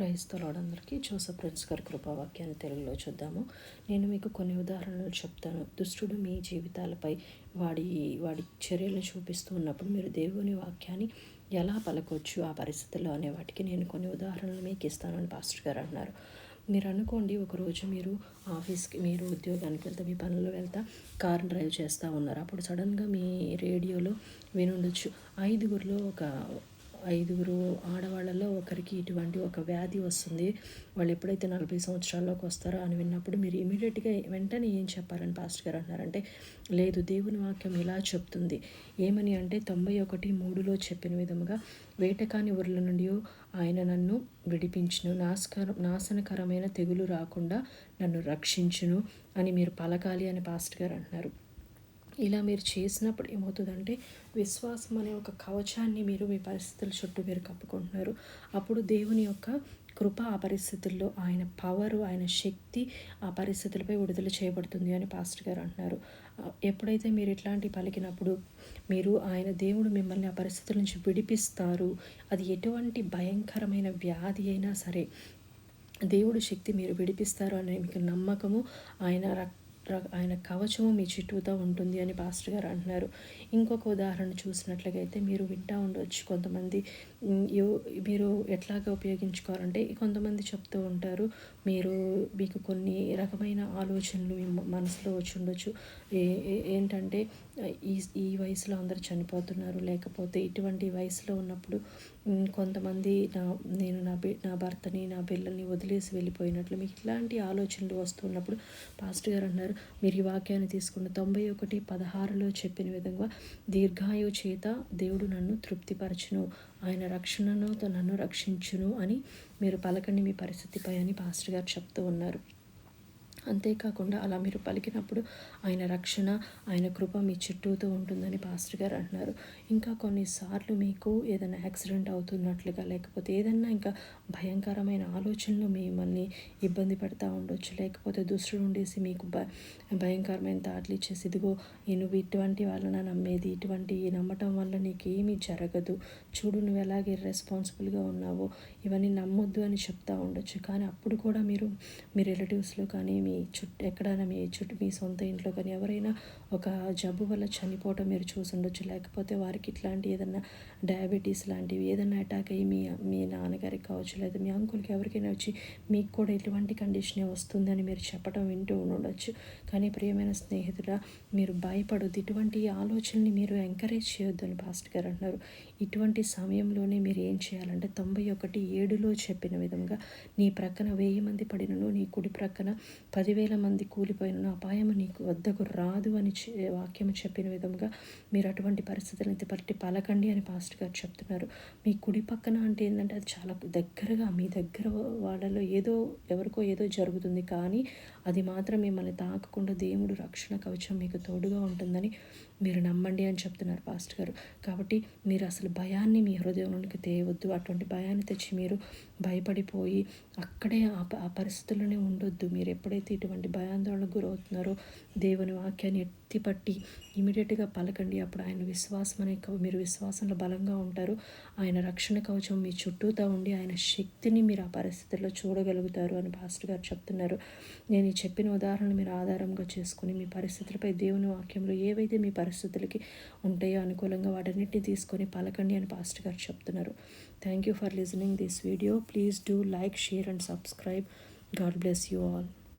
క్రైస్తవులందరికీ Joseph prince గారి కృపావాక్యాన్ని తెలుగులో చూద్దాము. నేను మీకు కొన్ని ఉదాహరణలు చెప్తాను. దుష్టుడు మీ జీవితాలపై వాడి వాడి చర్యలను చూపిస్తూ ఉన్నప్పుడు మీరు దేవుని వాక్యాన్ని ఎలా పలకొచ్చు ఆ పరిస్థితుల్లో అనే వాటికి నేను కొన్ని ఉదాహరణలు మీకు ఇస్తానని పాస్టర్ గారు అన్నారు మీరు అనుకోండి ఒకరోజు మీరు ఆఫీస్కి మీరు ఉద్యోగానికి వెళ్తే మీ పనుల్లో వెళ్తా కార్ డ్రైవ్ చేస్తూ ఉన్నారు. అప్పుడు సడన్గా మీ రేడియోలో వినుండొచ్చు. ఐదుగురిలో ఒక ఐదుగురు ఆడవాళ్ళలో ఒకరికి ఇటువంటి ఒక వ్యాధి వస్తుంది. వాళ్ళు ఎప్పుడైతే నలభై సంవత్సరాల్లోకి వస్తారో అని విన్నప్పుడు మీరు ఇమీడియట్గా వెంటనే ఏం చెప్పాలని పాస్టర్ గారు అన్నారంటే లేదు దేవుని వాక్యం ఇలా చెప్తుంది. ఏమని అంటే తొంభై ఒకటి మూడులో చెప్పిన విధముగా వేటకాని ఊర్ల నుండి ఆయన నన్ను విడిపించును. నాస్కర నాశనకరమైన తెగులు రాకుండా నన్ను రక్షించును అని మీరు పలకాలి అని పాస్టర్ గారు అంటున్నారు. ఇలా మీరు చేసినప్పుడు ఏమవుతుందంటే విశ్వాసం అనే ఒక కవచాన్ని మీరు మీ పరిస్థితుల చుట్టూ మీరు కప్పుకుంటున్నారు. అప్పుడు దేవుని యొక్క కృప ఆ పరిస్థితుల్లో ఆయన పవరు ఆయన శక్తి ఆ పరిస్థితులపై విడుదల చేయబడుతుంది అని పాస్టర్ గారు అంటున్నారు. ఎప్పుడైతే మీరు ఇట్లాంటి పలికినప్పుడు మీరు ఆయన దేవుడు మిమ్మల్ని ఆ పరిస్థితుల నుంచి విడిపిస్తారు అది ఎటువంటి భయంకరమైన వ్యాధి అయినా సరే దేవుడు శక్తి మీరు విడిపిస్తారు అనే మీకు నమ్మకము ఆయన ఆయన కవచము మీ చుట్టూతో ఉంటుంది అని పాస్టర్ గారు అంటున్నారు. ఇంకొక ఉదాహరణ చూసినట్లయితే మీరు వింటా ఉండవచ్చు కొంతమంది మీరు ఎట్లాగా ఉపయోగించుకోవాలంటే కొంతమంది చెప్తూ ఉంటారు మీరు మీకు కొన్ని రకమైన ఆలోచనలు మీ మనసులో వచ్చి ఉండొచ్చు. ఏంటంటే ఈ ఈ వయసులో అందరు చనిపోతున్నారు లేకపోతే ఇటువంటి వయసులో ఉన్నప్పుడు కొంతమంది నా నేను నా నా భర్తని నా పిల్లల్ని వదిలేసి వెళ్ళిపోయినట్లు మీకు ఇట్లాంటి ఆలోచనలు వస్తున్నప్పుడు పాస్టర్ గారు అన్నారు మీరు ఈ వాక్యాన్ని తీసుకున్న తొంభై ఒకటి పదహారులో చెప్పిన విధంగా దీర్ఘాయు చేత దేవుడు నన్ను తృప్తిపరచును. ఆయన రక్షణను నన్ను రక్షించును అని మీరు పలకండి మీ పరిస్థితిపై అని పాస్టర్ గారు చెప్తూ ఉన్నారు. అంతేకాకుండా అలా మీరు పలికినప్పుడు ఆయన రక్షణ ఆయన కృప మీ చుట్టూతో ఉంటుందని పాస్టర్ గారు అంటున్నారు. ఇంకా కొన్నిసార్లు మీకు ఏదైనా యాక్సిడెంట్ అవుతున్నట్లుగా లేకపోతే ఏదన్నా ఇంకా భయంకరమైన ఆలోచనలు మిమ్మల్ని ఇబ్బంది పెడతా ఉండొచ్చు లేకపోతే దుష్టుడు ఉండేసి మీకు భ భయంకరమైన తాట్లు ఇచ్చేసి ఇదిగో నువ్వు ఇటువంటి వాళ్ళన నమ్మేది ఇటువంటి నమ్మటం వల్ల నీకు ఏమీ జరగదు చూడు నువ్వు ఎలాగే రెస్పాన్సిబుల్గా ఉన్నావో ఇవన్నీ నమ్మొద్దు అని చెప్తా ఉండొచ్చు. కానీ అప్పుడు కూడా మీరు మీ రిలేటివ్స్లో కానీ మీ చుట్టూ ఎక్కడైనా మీ చుట్టూ మీ సొంత ఇంట్లో కానీ ఎవరైనా ఒక జబ్బు వల్ల చనిపోవటం మీరు చూసి ఉండొచ్చు లేకపోతే వారికి ఇట్లాంటి ఏదన్నా డయాబెటీస్ లాంటివి ఏదైనా అటాక్ అయ్యి మీ మీ నాన్నగారికి కావచ్చు లేదా మీ అంకుల్కి ఎవరికైనా వచ్చి మీకు కూడా ఇటువంటి కండిషనే వస్తుందని మీరు చెప్పడం వింటూ ఉండొచ్చు. కానీ ప్రియమైన స్నేహితుడ మీరు భయపడొద్దు. ఇటువంటి ఆలోచనని మీరు ఎంకరేజ్ చేయొద్దు అని పాస్ట్ గారు అంటున్నారు. ఇటువంటి సమయంలోనే మీరు ఏం చేయాలంటే తొంభై ఒకటి ఏడులో చెప్పిన విధంగా నీ ప్రక్కన వెయ్యి మంది పడినను నీ కుడి ప్రక్కన పదివేల మంది కూలిపోయిన అపాయం నీకు వద్దకు రాదు అని వాక్యం చెప్పిన విధంగా మీరు అటువంటి పరిస్థితులను పట్టి పలకండి అని పాస్ట్ గారు చెప్తున్నారు. మీ కుడి పక్కన అంటే ఏంటంటే అది చాలా దగ్గరగా మీ దగ్గర వాళ్ళలో ఏదో ఎవరికో ఏదో జరుగుతుంది కానీ అది మాత్రం మిమ్మల్ని తాకకుండా దేవుడు రక్షణ కవచం మీకు తోడుగా ఉంటుందని మీరు నమ్మండి అని చెప్తున్నారు పాస్ట్ గారు. కాబట్టి మీరు అసలు భయాన్ని మీ హృదయంలోనికి తేయవద్దు అటువంటి భయాన్ని తెచ్చి మీరు భయపడిపోయి అక్కడే ఆ పరిస్థితుల్లోనే ఉండొద్దు. మీరు ఎప్పుడైతే ఇటువంటి భయాందోళనకు గురవుతున్నారో. దేవుని వాక్యాన్ని ఎత్తిపట్టి ఇమీడియట్గా పలకండి. అప్పుడు ఆయన విశ్వాసం అనే మీరు విశ్వాసంలో బలంగా ఉంటారు. ఆయన రక్షణ కవచం మీ చుట్టూతా ఉండి ఆయన శక్తిని మీరు ఆ పరిస్థితుల్లో చూడగలుగుతారు అని పాస్టర్ గారు చెప్తున్నారు. నేను ఈ చెప్పిన ఉదాహరణ మీరు ఆధారంగా చేసుకుని మీ పరిస్థితులపై దేవుని వాక్యంలో ఏవైతే మీ పరిస్థితులకి ఉంటాయో అనుకూలంగా వాటన్నిటిని తీసుకొని పలకండి అని పాస్టర్ గారు చెప్తున్నారు. Thank you for listening this video. Please do like share and subscribe. God bless you all.